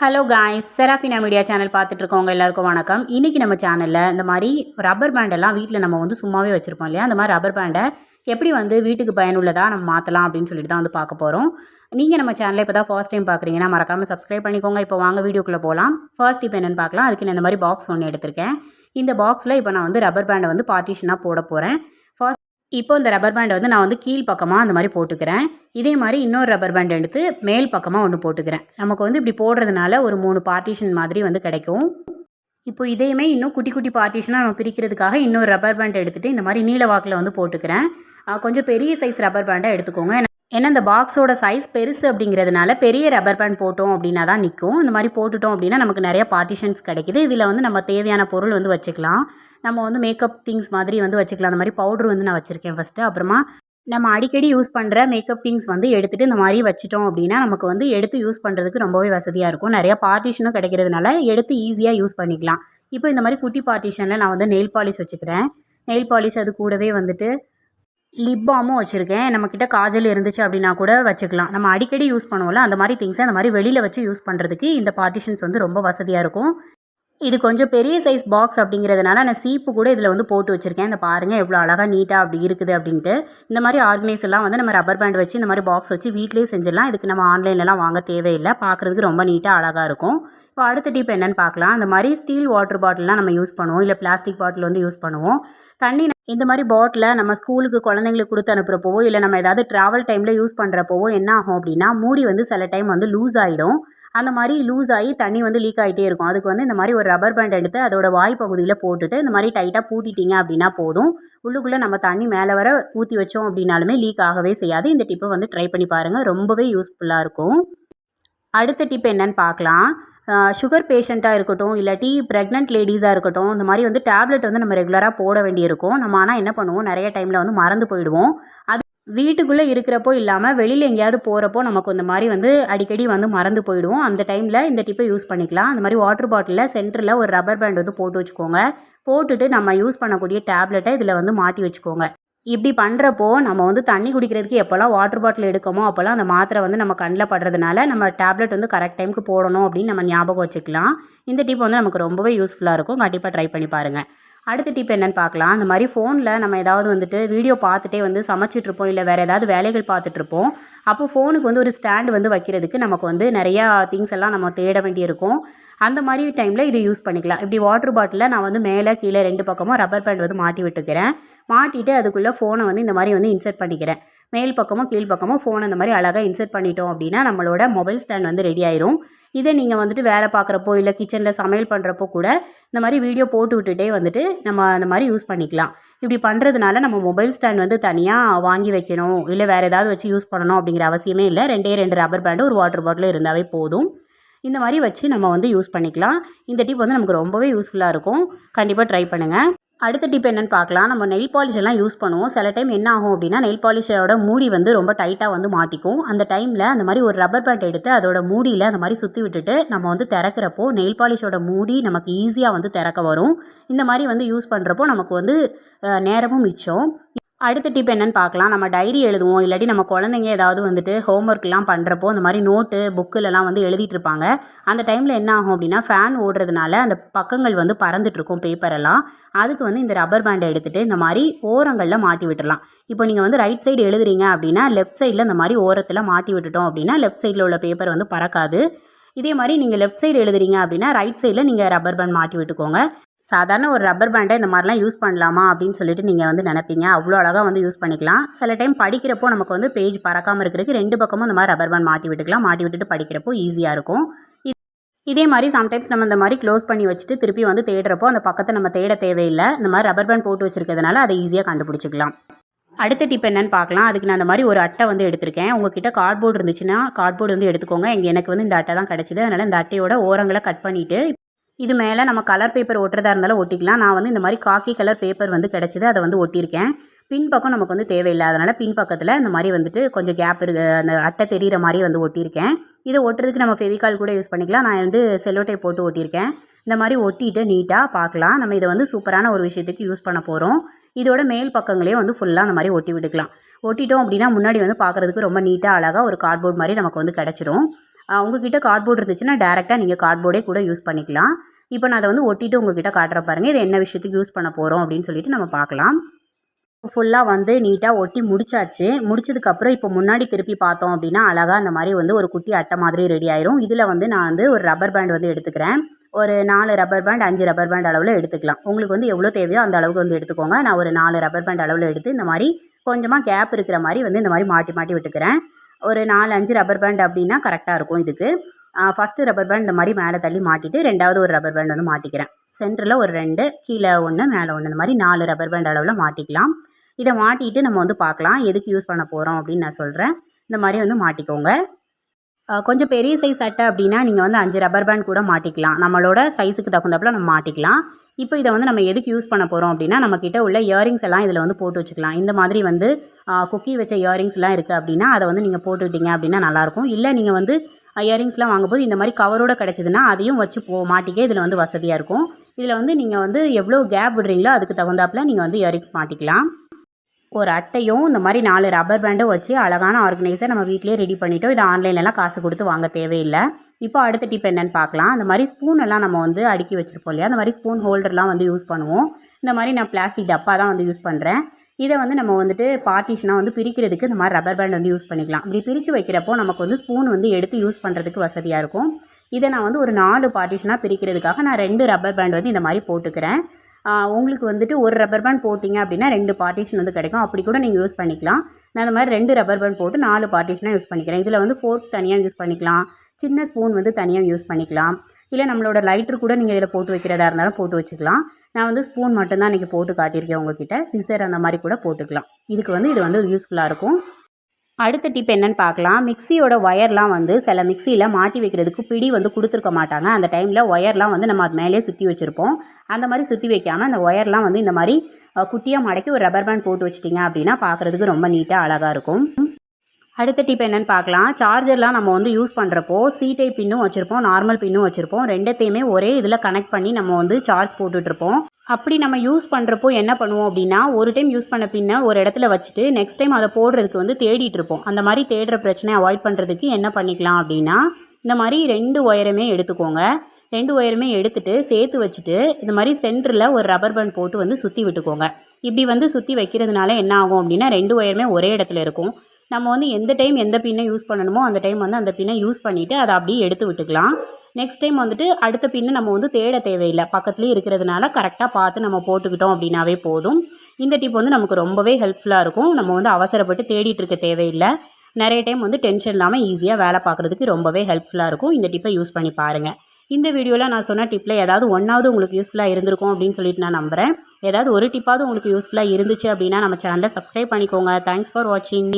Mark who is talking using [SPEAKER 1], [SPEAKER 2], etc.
[SPEAKER 1] Hello guys Serafina media channel பார்த்துட்ருக்கோங்க எல்லாருக்கும் வணக்கம். இன்றைக்கி நம்ம சேனலில் இந்த மாதிரி ரப்பர் பேண்டெல்லாம் வீட்டில் நம்ம வந்து சும்மாவே வச்சுருப்போம் இல்லையா? அந்த மாதிரி ரப்பர் பேண்டை எப்படி வந்து வீட்டுக்கு பயனுள்ளதாக நம்ம மாற்றலாம் அப்படின்னு சொல்லிட்டு தான் வந்து பார்க்க போகிறோம் நீங்கள் நம்ம சேனலை இப்போ தான் ஃபர்ஸ்ட் டைம் பார்க்குறீங்கன்னா மறக்காமல் சப்ஸ்கிரைப் பண்ணிக்கோங்க. இப்போ வாங்க வீடியோக்குள்ளே போகலாம் ஃபர்ஸ்ட் இப்போ என்னென்னு பார்க்கலாம். அதுக்கு நான் இந்த மாதிரி பாக்ஸ் ஒன்று எடுத்திருக்கேன். இந்த பாக்ஸில் இப்போ நான் வந்து ரப்பர் பேண்டை வந்து பார்ட்டிஷனாக போட போகிறேன் இப்போ இந்த ரப்பர் பேண்டை வந்து நான் வந்து கீழ் பக்கமாக அந்த மாதிரி போட்டுக்கிறேன். இதே மாதிரி இன்னொரு ரப்பர் பேண்ட் எடுத்து மேல் பக்கமாக ஒன்று போட்டுக்கிறேன். நமக்கு வந்து இப்படி போடுறதுனால ஒரு மூணு பார்ட்டிஷன் மாதிரி வந்து கிடைக்கும். இப்போ இதையுமே இன்னும் குட்டி குட்டி பார்ட்டிஷனாக நம்ம பிரிக்கிறதுக்காக இன்னொரு ரப்பர் பேண்ட் எடுத்துகிட்டு இந்த மாதிரி நீல வாக்கில் வந்து போட்டுக்கிறேன். கொஞ்சம் பெரிய சைஸ் ரப்பர் பேண்டாக எடுத்துக்கோங்க. ஏன்னா இந்த பாக்ஸோட சைஸ் பெருசு அப்படிங்கிறதுனால பெரிய ரப்பர் பேண்ட் போட்டோம் அப்படின்னா தான் நிற்கும் இந்த மாதிரி போட்டுட்டோம் அப்படின்னா நமக்கு நிறைய பார்ட்டிஷன்ஸ் கிடைக்குது. இதில் வந்து நம்ம தேவையான பொருள் வந்து வச்சுக்கலாம். நம்ம வந்து மேக்கப் திங்ஸ் மாதிரி வந்து வச்சுக்கலாம். அந்த மாதிரி பவுடர் வந்து நான் வச்சுருக்கேன் ஃபஸ்ட்டு அப்புறமா நம்ம அடிக்கடி யூஸ் பண்ணுற மேக்கப் திங்ஸ் வந்து எடுத்துகிட்டு இந்த மாதிரி வச்சிட்டோம் அப்படின்னா நமக்கு வந்து எடுத்து யூஸ் பண்ணுறதுக்கு ரொம்பவே வசதியாக இருக்கும். நிறையா பார்ட்டிஷனும் கிடைக்கிறதுனால எடுத்து ஈஸியாக யூஸ் பண்ணிக்கலாம். இப்போ இந்த மாதிரி குட்டி பார்ட்டிஷனில் நான் வந்து நெயில் பாலிஷ் வச்சுக்கிறேன். நெயில் பாலிஷ் அது கூடவே வந்துட்டு லிப் பாமும் வச்சுருக்கேன். நம்மக்கிட்ட காஜல் இருந்துச்சு அப்படின்னா கூட வச்சுக்கலாம். நம்ம அடிக்கடி யூஸ் பண்ணுவோம்ல அந்த மாதிரி திங்ஸை அந்த மாதிரி வெளியில் வச்சு யூஸ் பண்ணுறதுக்கு இந்த பார்ட்டிஷன்ஸ் வந்து ரொம்ப வசதியாக இருக்கும். இது கொஞ்சம் பெரிய சைஸ் பாக்ஸ் அப்படிங்கிறதுனால நான் சீப்பு கூட இதில் வந்து போட்டு வச்சுருக்கேன். இந்த பாருங்கள் எவ்வளோ அழகாக நீட்டாக அப்படி இருக்குது அப்படின்ட்டு. இந்த மாதிரி ஆர்கனைஸ் எல்லாம் வந்து நம்ம ரப்பர் பேண்ட் வச்சு இந்த மாதிரி பாக்ஸ் வச்சு வீட்லேயே செஞ்சிடலாம். இதுக்கு நம்ம ஆன்லைன்லலாம் வாங்க தேவையில்லை. பார்க்குறதுக்கு ரொம்ப நீட்டாக அழகாக இருக்கும். இப்போ அடுத்த டிப் என்னென்னு பார்க்கலாம். அந்த மாதிரி ஸ்டீல் வாட்டர் பாட்டிலெலாம் நம்ம யூஸ் பண்ணுவோம். இல்லை பிளாஸ்டிக் பாட்டில் வந்து யூஸ் பண்ணுவோம். தண்ணி இந்த மாதிரி பாட்டிலை நம்ம ஸ்கூலுக்கு குழந்தைங்களுக்கு கொடுத்து அனுப்புகிறப்போவோ இல்லை நம்ம ஏதாவது ட்ராவல் டைமில் யூஸ் பண்ணுறப்போவோ என்ன ஆகும் அப்படின்னா மூடி வந்து சில டைம் வந்து லூஸ் ஆகிடும் அந்த மாதிரி லூஸ் ஆகி தண்ணி வந்து லீக் ஆகிட்டே இருக்கும். அதுக்கு வந்து இந்த மாதிரி ஒரு ரப்பர் பேண்ட் எடுத்து அதோட வாய் பகுதியில் போட்டுட்டு இந்த மாதிரி டைட்டாக பூட்டிட்டீங்க அப்படின்னா போதும். உள்ளுக்குள்ளே நம்ம தண்ணி மேலே வர ஊற்றி வச்சோம் அப்படின்னாலுமே லீக் ஆகவே செய்யாது. இந்த டிப்பை வந்து ட்ரை பண்ணி பாருங்கள் ரொம்பவே யூஸ்ஃபுல்லாக இருக்கும். அடுத்த டிப் என்னன்னு பார்க்கலாம். சுகர் பேஷண்ட்டாக இருக்கட்டும் இல்லாட்டி ப்ரெக்னென்ட் லேடிஸாக இருக்கட்டும் இந்த மாதிரி வந்து டேப்லெட் வந்து நம்ம ரெகுலராக போட வேண்டியிருக்கும். நம்ம ஆனால் என்ன பண்ணுவோம்? நிறைய டைமில் வந்து மறந்து போயிடுவோம். அது வீட்டுக்குள்ளே இருக்கிறப்போ இல்லாமல் வெளியில் எங்கேயாவது போகிறப்போ நமக்கு இந்த மாதிரி வந்து அடிக்கடி வந்து மறந்து போயிடுவோம். அந்த டைமில் இந்த டிப்பை யூஸ் பண்ணிக்கலாம். அந்த மாதிரி வாட்டர் பாட்டிலில் சென்டரில் ஒரு ரப்பர் பேண்ட் வந்து போட்டு வச்சுக்கோங்க. போட்டுட்டு நம்ம யூஸ் பண்ணக்கூடிய டேப்லெட்டை இதில் வந்து மாட்டி வச்சுக்கோங்க. இப்படி பண்ணுறப்போ நம்ம வந்து தண்ணி குடிக்கிறதுக்கு எப்போல்லாம் வாட்டர் பாட்டில் எடுக்கமோ அப்போல்லாம் அந்த மாத்திரை வந்து நம்ம கண்ணில் படுறதுனால நம்ம டேப்லெட் வந்து கரெக்ட் டைமுக்கு போடணும் அப்படின்னு நம்ம ஞாபகம் வச்சுக்கலாம். இந்த டிப் வந்து நமக்கு ரொம்பவே யூஸ்ஃபுல்லாக இருக்கும். கண்டிப்பாக ட்ரை பண்ணி பாருங்கள் அடுத்த டிப் என்னென்னு பார்க்கலாம். அந்த மாதிரி ஃபோனில் நம்ம ஏதாவது வந்துட்டு வீடியோ பார்த்துட்டே வந்து சமைச்சிட்ருப்போம் இல்லை வேறு ஏதாவது வேலைகள் பார்த்துட்ருப்போம் அப்போ ஃபோனுக்கு வந்து ஒரு ஸ்டாண்டு வந்து வைக்கிறதுக்கு நமக்கு வந்து நிறையா திங்ஸ் எல்லாம் நம்ம தேட வேண்டியிருக்கும். அந்த மாதிரி டைமில் இது யூஸ் பண்ணிக்கலாம். இப்படி வாட்டர் பாட்டிலில் நான் வந்து மேலே கீழே ரெண்டு பக்கமும் ரப்பர் பேண்ட் வந்து மாட்டி விட்டுக்கிறேன். மாட்டிட்டு அதுக்குள்ளே ஃபோனை வந்து இந்த மாதிரி வந்து இன்சர்ட் பண்ணிக்கிறேன். மேல் பக்கமும் கீழ் பக்கமும் ஃபோனை இந்த மாதிரி அழகாக இன்சர்ட் பண்ணிட்டோம் அப்படின்னா நம்மளோட மொபைல் ஸ்டாண்ட் வந்து ரெடி ஆயிரும். இதை நீங்கள் வந்துட்டு வேலை பார்க்குறப்போ இல்லை கிச்சனில் சமையல் பண்ணுறப்போ கூட இந்த மாதிரி வீடியோ போட்டு விட்டுட்டே வந்துட்டு நம்ம அந்த மாதிரி யூஸ் பண்ணிக்கலாம். இப்படி பண்ணுறதுனால நம்ம மொபைல் ஸ்டாண்ட் வந்து தனியாக வாங்கி வைக்கணும். இல்லை வேறு ஏதாவது வச்சு யூஸ் பண்ணணும் அப்படிங்கிற அவசியமே இல்லை. ரெண்டே ரெண்டு ரப்பர் பேண்டு ஒரு வாட்டர் பாட்டில் இருந்தாவே போதும். இந்த மாதிரி வச்சு நம்ம வந்து யூஸ் பண்ணிக்கலாம். இந்த டிப் வந்து நமக்கு ரொம்பவே யூஸ்ஃபுல்லாக இருக்கும். கண்டிப்பாக ட்ரை பண்ணுங்கள் அடுத்த டிப் என்னென்னு பார்க்கலாம். நம்ம நெயில் பாலிஷ் எல்லாம் யூஸ் பண்ணுவோம். சில டைம் என்ன ஆகும் அப்படின்னா நெயில் பாலிஷோட மூடி வந்து ரொம்ப டைட்டாக வந்து மாட்டிக்கும். அந்த டைமில் அந்த மாதிரி ஒரு ரப்பர் பேண்ட் எடுத்து அதோட மூடியில் அந்த மாதிரி சுற்றி விட்டுட்டு நம்ம வந்து திறக்கிறப்போ நெயில் பாலிஷோட மூடி நமக்கு ஈஸியாக வந்து திறக்க வரும். இந்த மாதிரி வந்து யூஸ் பண்ணுறப்போ நமக்கு வந்து நேரமும் மிச்சம். அடுத்த டிப் என்னன்னு பார்க்கலாம். நம்ம டைரி எழுதுவோம். இல்லாட்டி நம்ம குழந்தைங்க ஏதாவது வந்துட்டு ஹோம்ஒர்க்லாம் பண்ணுறப்போ இந்த மாதிரி நோட்டு புக்கிலலாம் வந்து எழுதிட்டு இருப்பாங்க. அந்த டைமில் என்ன ஆகும் அப்படின்னா ஃபேன் ஓடுறதுனால அந்த பக்கங்கள் வந்து பறந்துட்டுருக்கும் பேப்பரெல்லாம் அதுக்கு வந்து இந்த ரப்பர் பேண்டை எடுத்துகிட்டு இந்த மாதிரி ஓரங்களில் மாட்டி விட்டுடலாம் இப்போ நீங்கள் வந்து ரைட் சைடு எழுதுறீங்க அப்படின்னா லெஃப்ட் சைடில் இந்த மாதிரி ஓரத்தில் மாட்டி விட்டுட்டோம் அப்படின்னா லெஃப்ட் சைடில் உள்ள பேப்பர் வந்து பறக்காது. இதே மாதிரி நீங்கள் லெஃப்ட் சைடு எழுதுறீங்க அப்படின்னா ரைட் சைடில் நீங்கள் ரப்பர் பேண்ட் மாட்டி விட்டுக்கோங்க. சாதாரண ஒரு ரப்பர் பேண்டை இந்த மாதிரிலாம் யூஸ் பண்ணலாமா அப்படின்னு சொல்லிட்டு நீங்கள் வந்து நினைப்பீங்க. அவ்வளோ அழகாக வந்து யூஸ் பண்ணிக்கலாம். சில டைம் படிக்கிறப்போ நமக்கு வந்து பேஜ் பறக்காமல் இருக்கிறதுக்கு ரெண்டு பக்கமும் இந்த மாதிரி ரப்பர் பேண்ட் மாட்டி விட்டுக்கலாம். மாட்டி விட்டுட்டு படிக்கிறப்போ ஈஸியாக இருக்கும். இதே மாதிரி சம்டைம்ஸ் நம்ம இந்த மாதிரி க்ளோஸ் பண்ணி வச்சுட்டு திருப்பி வந்து தேடுறப்போ அந்த பக்கத்தை நம்ம தேட தேவையில்லை. இந்த மாதிரி ரப்பர் பேண்ட் போட்டு வச்சுருக்கிறதுனால அதை ஈஸியாக கண்டுபிடிச்சிக்கலாம். அடுத்த டிப் என்னன்னு பார்க்கலாம். அதுக்கு நான் அந்த மாதிரி ஒரு அட்டை வந்து எடுத்திருக்கேன். உங்ககிட்ட கார்ட்போர்டு இருந்துச்சுன்னா கார்ட்போர்டு வந்து எடுத்துக்கோங்க. இங்கே எனக்கு வந்து இந்த அட்டை தான் கிடச்சிது. அதனால் இந்த அட்டையோட ஓரங்களை கட் பண்ணிவிட்டு இது மேலே நம்ம கலர் பேப்பர் ஒட்டுறதா இருந்தாலும் ஒட்டிக்கலாம். நான் வந்து இந்த மாதிரி காக்கி கலர் பேப்பர் வந்து கிடச்சிது அதை வந்து ஒட்டியிருக்கேன். பின்பக்கம் நமக்கு வந்து தேவையில்லை. அதனால் பின்பக்கத்தில் இந்த மாதிரி வந்துட்டு கொஞ்சம் கேப் இருக்கு அந்த அட்டை தெரிகிற மாதிரி வந்து ஒட்டியிருக்கேன். இதை ஒட்டுறதுக்கு நம்ம ஃபெவிகால் கூட யூஸ் பண்ணிக்கலாம். நான் வந்து செல்லோட்டை போட்டு ஒட்டியிருக்கேன். இந்த மாதிரி ஒட்டிட்டு நீட்டாக பார்க்கலாம். நம்ம இதை வந்து சூப்பரான ஒரு விஷயத்துக்கு யூஸ் பண்ண போகிறோம் இதோட மேல் பக்கங்களே வந்து ஃபுல்லாக அந்த மாதிரி ஒட்டி விட்டுக்கலாம். ஒட்டிட்டோம் அப்படின்னா முன்னாடி வந்து பார்க்குறதுக்கு ரொம்ப நீட்டாக அழகாக ஒரு கார்ட்போர்ட் மாதிரி நமக்கு வந்து கிடச்சிரும். உங்ககிட்ட கார்ட்போர்ட் இருந்துச்சுன்னா டேரெக்டாக நீங்கள் கார்ட்போர்டே கூட யூஸ் பண்ணிக்கலாம். இப்போ நான் அதை வந்து ஒட்டிட்டு உங்ககிட்ட காட்டுற பாருங்கள் இது என்ன விஷயத்துக்கு யூஸ் பண்ண போகிறோம் அப்படின்னு சொல்லிட்டு நம்ம பார்க்கலாம். ஃபுல்லாக வந்து நீட்டாக ஒட்டி முடிச்சாச்சு. முடிச்சதுக்கப்புறம் இப்போ முன்னாடி திருப்பி பார்த்தோம் அப்படின்னா அழகாக அந்த மாதிரி வந்து ஒரு குட்டி அட்டை மாதிரி ரெடி ஆயிரும். இதில் வந்து நான் வந்து ஒரு ரப்பர் பேண்ட் வந்து எடுத்துக்கிறேன். ஒரு நாலு ரப்பர் பேண்ட் அஞ்சு ரப்பர் பேண்ட் அளவில் எடுத்துக்கலாம். உங்களுக்கு வந்து எவ்வளோ தேவையோ அந்த அளவுக்கு வந்து எடுத்துக்கோங்க. நான் ஒரு நாலு ரப்பர் பேண்ட் அளவில் எடுத்து இந்த மாதிரி கொஞ்சமாக கேப் இருக்கிற மாதிரி வந்து இந்த மாதிரி மாட்டி மாட்டி விட்டுக்கிறேன். ஒரு நாலு அஞ்சு ரப்பர் பேண்ட் அப்படின்னா கரெக்டாக இருக்கும் இதுக்கு. ஃபஸ்ட்டு ரப்பர் பேண்ட் இந்த மாதிரி மேலே தள்ளி மாட்டிட்டு ரெண்டாவது ஒரு ரப்பர் பேண்ட் வந்து மாட்டிக்கிறேன். சென்டரில் ஒரு ரெண்டு கீழே ஒன்று மேலே ஒன்று இந்த மாதிரி நாலு ரப்பர் பேண்ட் அளவில் மாட்டிக்கலாம். இதை மாட்டிட்டு நம்ம வந்து பார்க்கலாம் எதுக்கு யூஸ் பண்ண போகிறோம் அப்படின்னு நான் சொல்கிறேன் இந்த மாதிரி வந்து மாட்டிக்கோங்க. கொஞ்சம் பெரிய சைஸ் அட்டை அப்படின்னா நீங்கள் வந்து அஞ்சு ரப்பர் பேண்ட் கூட மாட்டிக்கலாம். நம்மளோட சைஸுக்கு தகுந்தாப்புல நம்ம மாட்டிக்கலாம். இப்போ இதை வந்து நம்ம எதுக்கு யூஸ் பண்ண போகிறோம் அப்படின்னா நம்மக்கிட்ட உள்ள இயரிங்ஸ் எல்லாம் இதில் வந்து போட்டு வச்சுக்கலாம். இந்த மாதிரி வந்து குக்கி வச்ச இயரிங்ஸ்லாம் இருக்குது அப்படின்னா அதை வந்து நீங்கள் போட்டுக்கிட்டீங்க அப்படின்னா நல்லாயிருக்கும் இல்லை நீங்கள் வந்து இயரிங்ஸ்லாம் வாங்கும்போது இந்த மாதிரி கவரோட கிடச்சிதுன்னா அதையும் வச்சு போ மாட்டிக்க இதில் வந்து வசதியாக இருக்கும். இதில் வந்து நீங்கள் வந்து எவ்வளோ கேப் விடுறீங்களோ அதுக்கு தகுந்தாப்புல நீங்கள் வந்து இயரிங்ஸ் மாட்டிக்கலாம். ஒரு அட்டையும் இந்த மாதிரி நாலு ரப்பர் பேண்டும் வச்சு அழகான ஆர்கனைசர் நம்ம வீட்டிலேயே ரெடி பண்ணிட்டோம். இது ஆன்லைன்லலாம் காசு கொடுத்து வாங்க தேவையில்லை. இப்போ அடுத்த டிப் என்னென்னு பார்க்கலாம். அந்த மாதிரி ஸ்பூன் எல்லாம் நம்ம வந்து அடுக்கி வச்சுருப்போம் இல்லையா? அந்த மாதிரி ஸ்பூன் ஹோல்டர்லாம் வந்து யூஸ் பண்ணுவோம். இந்த மாதிரி நான் பிளாஸ்டிக் டப்பா தான் வந்து யூஸ் பண்ணுறேன் இதை வந்து நம்ம வந்துட்டு பார்ட்டிஷனாக வந்து பிரிக்கிறதுக்கு இந்த மாதிரி ரப்பர் பேண்ட் வந்து யூஸ் பண்ணிக்கலாம். இப்படி பிரித்து வைக்கிறப்போ நமக்கு வந்து ஸ்பூன் வந்து எடுத்து யூஸ் பண்ணுறதுக்கு வசதியாக இருக்கும். இதை நான் வந்து ஒரு நாலு பார்ட்டிஷனாக பிரிக்கிறதுக்காக நான் ரெண்டு ரப்பர் பேண்ட் வந்து இந்த மாதிரி போட்டுக்கிறேன். உங்களுக்கு வந்துட்டு ஒரு ரப்பர் பேண்ட் போட்டிங்க அப்படின்னா ரெண்டு பார்ட்டிஷன் வந்து கிடைக்கும். அப்படி கூட நீங்கள் யூஸ் பண்ணிக்கலாம். நான் இந்த மாதிரி ரெண்டு ரப்பர் பேண்ட் போட்டு நாலு பார்ட்டிஷனாக யூஸ் பண்ணிக்கிறேன். இதில் வந்து ஃபோர்க் தனியாக யூஸ் பண்ணிக்கலாம். சின்ன ஸ்பூன் வந்து தனியாக யூஸ் பண்ணிக்கலாம். இல்லை நம்மளோட லைட்டர் கூட நீங்கள் இதில் போட்டு வைக்கிறதா இருந்தாலும் போட்டு வச்சுக்கலாம். நான் வந்து ஸ்பூன் மட்டும்தான் இன்றைக்கி போட்டு காட்டியிருக்கேன் உங்ககிட்ட. சிசர் அந்த மாதிரி கூட போட்டுக்கலாம். இதுக்கு வந்து இது வந்து யூஸ்ஃபுல்லாக இருக்கும். அடுத்த டிப் என்னன்னு பார்க்கலாம். மிக்சியோட ஒயர்லாம் வந்து சில மிக்சியில் மாட்டி வைக்கிறதுக்கு பிடி வந்து கொடுத்துருக்க மாட்டாங்க. அந்த டைமில் ஒயர்லாம் வந்து நம்ம அது மேலேயே சுற்றி வச்சுருப்போம். அந்த மாதிரி சுற்றி வைக்காமல் அந்த ஒயர்லாம் வந்து இந்த மாதிரி குட்டியாக மடக்கி ஒரு ரப்பர் பேண்ட் போட்டு வச்சிட்டிங்க அப்படின்னா பார்க்குறதுக்கு ரொம்ப நீட்டாக அழகாக இருக்கும். அடுத்த டிப் என்னென்னு பார்க்கலாம். சார்ஜர்லாம் நம்ம வந்து யூஸ் பண்ணுறப்போ சி டைப் பின்னும் வச்சுருப்போம் நார்மல் பின்னும் வச்சுருப்போம். ரெண்டத்தையுமே ஒரே இதில் கனெக்ட் பண்ணி நம்ம வந்து சார்ஜ் போட்டுட்ருப்போம். அப்படி நம்ம யூஸ் பண்ணுறப்போ என்ன பண்ணுவோம் அப்படின்னா ஒரு டைம் யூஸ் பண்ண பின்ன ஒரு இடத்துல வச்சுட்டு நெக்ஸ்ட் டைம் அதை போடுறதுக்கு வந்து தேடிட்டு இருப்போம் அந்த மாதிரி தேடுற பிரச்சனையை அவாய்ட் பண்ணுறதுக்கு என்ன பண்ணிக்கலாம் அப்படின்னா இந்த மாதிரி ரெண்டு ஒயருமே எடுத்துக்கோங்க. ரெண்டு ஒயருமே எடுத்துட்டு சேர்த்து வச்சுட்டு இந்த மாதிரி சென்டரில் ஒரு ரப்பர் பேண்ட் போட்டு வந்து சுற்றி விட்டுக்கோங்க. இப்படி வந்து சுற்றி வைக்கிறதுனால என்ன ஆகும் அப்படின்னா ரெண்டு ஒயருமே ஒரே இடத்துல இருக்கும். நம்ம வந்து எந்த டைம் எந்த பின்னை யூஸ் பண்ணணுமோ அந்த டைம் வந்து அந்த பின்னை யூஸ் பண்ணிவிட்டு அதை அப்படியே எடுத்து விட்டுக்கலாம். நெக்ஸ்ட் டைம் வந்துட்டு அடுத்த பின்னு நம்ம வந்து தேட தேவையில்லை. பக்கத்துலேயே இருக்கிறதுனால கரெக்டாக பார்த்து நம்ம போட்டுக்கிட்டோம் அப்படின்னாவே போதும். இந்த டிப் வந்து நமக்கு ரொம்பவே ஹெல்ப்ஃபுல்லாக இருக்கும். நம்ம வந்து அவசரப்பட்டு தேடிட்டு இருக்க தேவையில்லை. நிறைய டைம் வந்து டென்ஷன் இல்லாமல் ஈஸியாக வேலை பார்க்குறதுக்கு ரொம்பவே ஹெல்ப்ஃபுல்லாக இருக்கும். இந்த டிப்பை யூஸ் பண்ணி பாருங்கள் இந்த வீடியோவில் நான் சொன்ன டிப்பில் ஏதாவது ஒன்றாவது உங்களுக்கு யூஸ்ஃபுல்லாக இருந்திருக்கும் அப்படின்னு சொல்லிட்டு நான் நம்புகிறேன் ஏதாவது ஒரு டிப்பாவது உங்களுக்கு யூஸ்ஃபுல்லாக இருந்துச்சு அப்படின்னா நம்ம சேனலை சப்ஸ்கிரைப் பண்ணிக்கோங்க. தேங்க்ஸ் ஃபார் வாட்சிங்